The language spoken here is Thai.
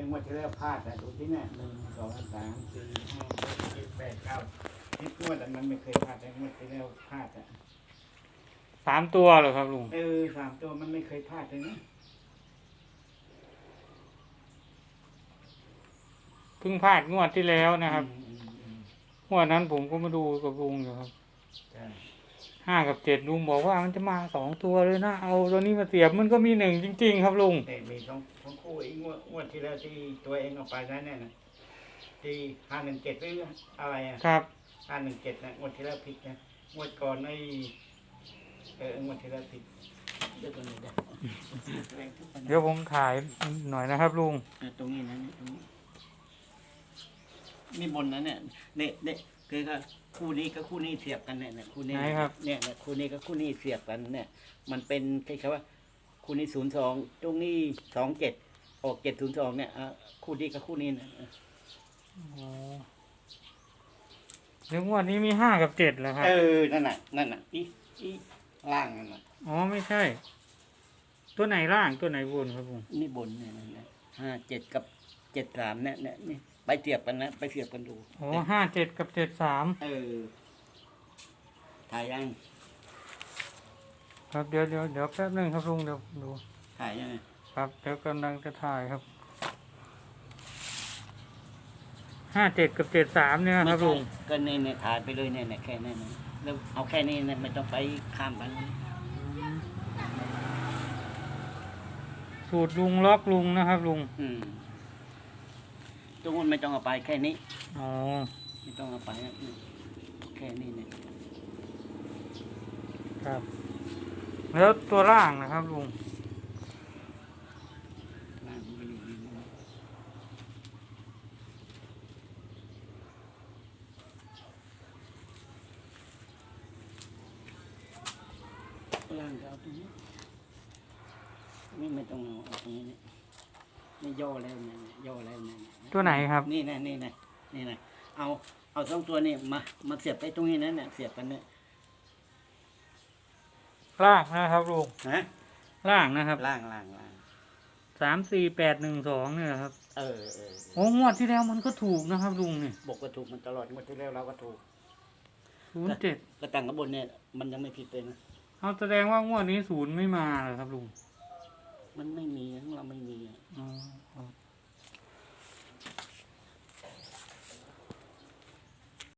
อ้งวดที่แล้วพลาดอะดูที่เนี่ยหนึ่งสองสามสี่ห้าหกเจ็ดแปดเก้าทิศงวดอันนั้นไม่เคยพลาดแต่งวดที่แล้วพลาดอะสามตัวเหรอครับลุงเออสามตัวมันไม่เคยพลาดเลยนะเพิ่งพลาดงวดที่แล้วนะครับอืมอืมอืมงวดนั้นผมก็มาดูกับลุงอยู่ครับ ใช่ ห้ากับเจ็ดลุงบอกว่ามันจะมาสองตัวเลยนะ เอาตัวนี้มาเสียบมันก็มีหนึ่งจริง ๆ ครับลุงแต่มีทั้งทั้งคู่ไอ้งวดงวดที่แล้วที่ตัวเองเอาไปนั้นเนี่ยนะที่ห้าหนึ่งเจ็ดหรืออะไรอะครับห้าหนึ่งเจ็ดนะงวดที่แล้วผิดนะงวดก่อนไอ้เอองวดที่แล้วผิดเดี๋ยวตรงนี้ได้เดี๋ยวผมถ่ายหน่อยนะครับลุงเออตรงนี้นะเนี่ยตรงนี้ นี่บนนะเนี่ยเนี่ยเนี่ยคือก็คู่นี้กับคู่นี้เสียบกันเนี่ยเนี่ยคู่นี้ไหนครับ เนี่ยเนี่ยคู่นี้กับคู่นี้เสียบกันเนี่ย มันเป็นคล้ายๆว่า คู่นี้ศูนย์สองตรงนี้สองเจ็ดออกเจ็ดศูนย์สองเนี่ยอะคู่นี้กับคู่นี้นะอ๋อเดี๋ยวงวดนี้มีห้ากับเจ็ดแล้วครับ เออนั่นน่ะนั่นน่ะอีอีล่างนั่นน่ะอ๋อไม่ใช่ ตัวไหนล่างตัวไหนบนครับลุงนี่บนเนี่ยนะนะห้าเจ็ดกับเจ็ดสามเนี่ยเนี่ยนี่ ไปเสียบกันนะ ไปเสียบกันดูอ๋อห้าเจ็ดกับเจ็ดสามเออถ่ายยังครับเดี๋ยวเดี๋ยวเดี๋ยวแป๊บหนึงครับลุงเดี๋ยวดู ถ่ายยังไงครับเดี๋ยวกำลังจะถ่ายครับห้าเจ็ดกับเจ็ดสามเนี่ยครับลุงก็เนี่ยเนี่ยถ่ายไปเลยเนี่ยเนี่ยแค่นี้นะแล้วเอาแค่นี้เนี่ยไม่ต้องไปข้ามไปสูตรลุงล็อกลุงนะครับลุง อืม ตรงนู้นไม่ต้องเอาไปแค่นี้ อ๋อ ไม่ต้องเอาไปนะอืมแค่นี้เนี่ยครับ แล้วตัวล่างนะครับลุงล่างมันก็อยู่ในนั้นล่างก็เอาตรงนี้นี่ไม่ต้องเอาเอาตรงนี้เนี่ย นี่ย่อแล้วเนี่ยเนี่ยย่อแล้วเนี่ยเนี่ยตัวไหนครับ นี่นะนี่นะนี่นะเอาเอาสองตัวนี่มามาเสียบไปตรงนี้นั่นน่ะเสียบกันเนี่ยล่างนะครับลุงฮะล่างนะครับล่างล่างล่างสามสี่แปดหนึ่งสองเนี่ยครับ เออเออโอ้งวดที่แล้วมันก็ถูกนะครับลุงเนี่ยบอกว่าถูกมันตลอดงวดที่แล้วเราก็ถูกศูนย์เจ็ดกระตังกระบนเนี่ยมันยังไม่ผิดเลยนะเอาแสดงว่างวดนี้ศูนย์ไม่มาเลยครับลุง มันไม่มีของเราไม่มีอะอ๋อ